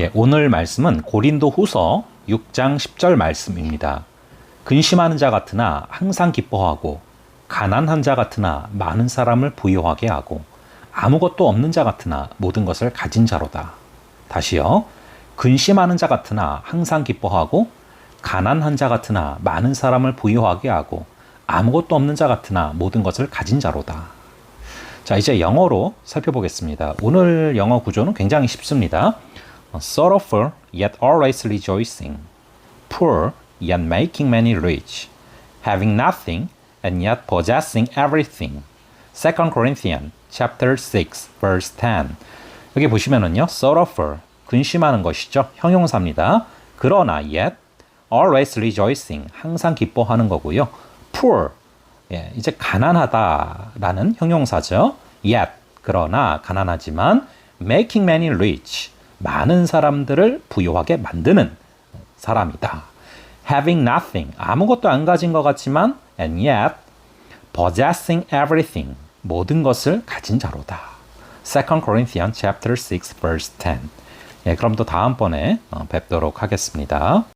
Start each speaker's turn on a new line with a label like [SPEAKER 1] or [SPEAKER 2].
[SPEAKER 1] 예, 오늘 말씀은 고린도 후서 6장 10절 말씀입니다. 근심하는 자 같으나 항상 기뻐하고, 가난한 자 같으나 많은 사람을 부유하게 하고, 아무것도 없는 자 같으나 모든 것을 가진 자로다. 다시요. 근심하는 자 같으나 항상 기뻐하고, 가난한 자 같으나 많은 사람을 부유하게 하고, 아무것도 없는 자 같으나 모든 것을 가진 자로다. 자, 이제 영어로 살펴보겠습니다. 오늘 영어 구조는 굉장히 쉽습니다. Sorrowful yet always rejoicing, poor yet making many rich, having nothing and yet possessing everything. 2 Corinthians chapter 6 verse 10. 여기 보시면은요. sorrowful 근심하는 것이죠. 형용사입니다. 그러나 yet always rejoicing 항상 기뻐하는 거고요. poor 예, 이제 가난하다라는 형용사죠. yet 그러나 가난하지만 making many rich 많은 사람들을 부유하게 만드는 사람이다. having nothing 아무것도 안 가진 것 같지만 and yet possessing everything 모든 것을 가진 자로다. 2 Corinthians chapter 6 verse 10. 예, 그럼 또 다음번에 어, 뵙도록 하겠습니다.